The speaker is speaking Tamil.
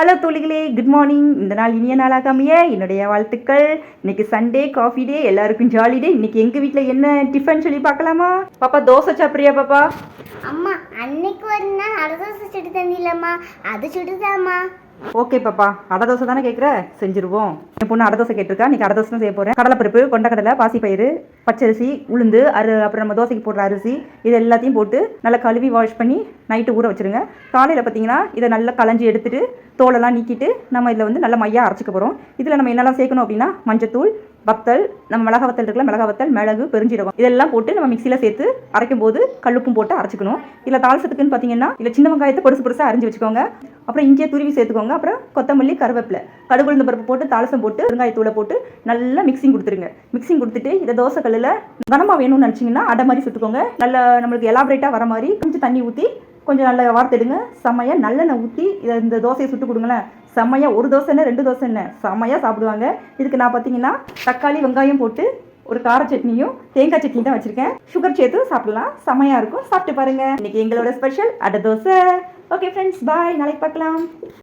ஹலோ தோழிகளே குட் மார்னிங் இந்த நாள் இனிய நாளாக அமைய என்னுடைய வாழ்த்துக்கள். இன்னைக்கு சண்டே காஃபி டே எல்லாருக்கும் ஜாலி டே இன்னைக்கு எங்கள் வீட்டில் என்ன டிஃபன் சொல்லி பார்க்கலாமா? பாப்பா தோசை சாப்பிட்றியா பாப்பா? அம்மா அன்னைக்கு ஒரு நாள் அரை தோசை சுட்டு தந்திலம்மா. அது சுடுதாம்மா. ஓகே பாப்பா அடை தோசை தானே கேட்குற செஞ்சுருவோம். என் பொண்ணு அடை தோசை கேட்டிருக்கா இன்னைக்கு அடை தோசை தான் செய்ய போகிறேன் கடலைப்பருப்பு கொண்டக்கடலை பாசிப்பயிறு பச்சரிசி உளுந்து அரு அப்புறம் நம்ம தோசைக்கு போடுற அரிசி இது எல்லாத்தையும் போட்டு நல்லா கழுவி வாஷ் பண்ணி நைட்டு ஊற வச்சிருங்க. காலையில் பார்த்தீங்கன்னா இதை நல்லா களைஞ்சி எடுத்துட்டு தோலெல்லாம் நீக்கிட்டு நம்ம இதில் வந்து நல்லா மையாக அரைச்சிக்க போகிறோம் இதில் நம்ம என்னெல்லாம் சேர்க்கணும் அப்படின்னா மஞ்சத்தூள் வத்தல் நம்ம மிளகா வத்தல் இருக்குல்ல மிளகா வத்தல் மிளகு பெருஞ்சீரகம் இதெல்லாம் போட்டு நம்ம மிக்சியில் சேர்த்து அரைக்கும் போது கல்லுப்பும் போட்டு அரைச்சிக்கணும். இதில் தாளசத்துக்குன்னு பார்த்தீங்கன்னா இதில் சின்ன வெங்காயத்தை பொருசு பொருசாக அரிஞ்சு வச்சுக்கோங்க. அப்புறம் இஞ்சியை துருவி சேர்த்துக்கோங்க. அப்புறம் கொத்தமல்லி கருவேப்பிலை கடுகுழுந்த பருப்பு போட்டு தாளசம் போட்டு வெங்காயத்தூளை போட்டு நல்லா மிக்சிங் கொடுத்துருங்க. மிக்சிங் கொடுத்துட்டு இதை தோசை கல்லில் கனமாக வேணும்னு நினச்சிங்கன்னா அடை மாதிரி சுட்டுக்கோங்க. நல்லா நம்மளுக்கு எலாபரேட்டாக வர மாதிரி கொஞ்சம் தண்ணி ஊற்றி கொஞ்சம் நல்லா வார்த்தெடுங்க செம்மையாக நல்லெண்ணெய் ஊற்றி இதை இந்த தோசையை சுட்டு கொடுங்களேன். செம்மையாக ஒரு தோசை என்ன ரெண்டு தோசை என்ன? செம்மையாக சாப்பிடுவாங்க. இதுக்கு நான் பார்த்தீங்கன்னா தக்காளி வெங்காயம் போட்டு ஒரு கார சட்னியும் தேங்காய் சட்னி தான் வச்சுருக்கேன். சுகர் சேர்த்து சாப்பிடலாம். செம்மையாக இருக்கும். சாப்பிட்டு பாருங்க. இன்றைக்கி எங்களோட ஸ்பெஷல் அடை தோசை. ஓகே ஃப்ரெண்ட்ஸ் பாய் நாளைக்கு பார்க்கலாம்.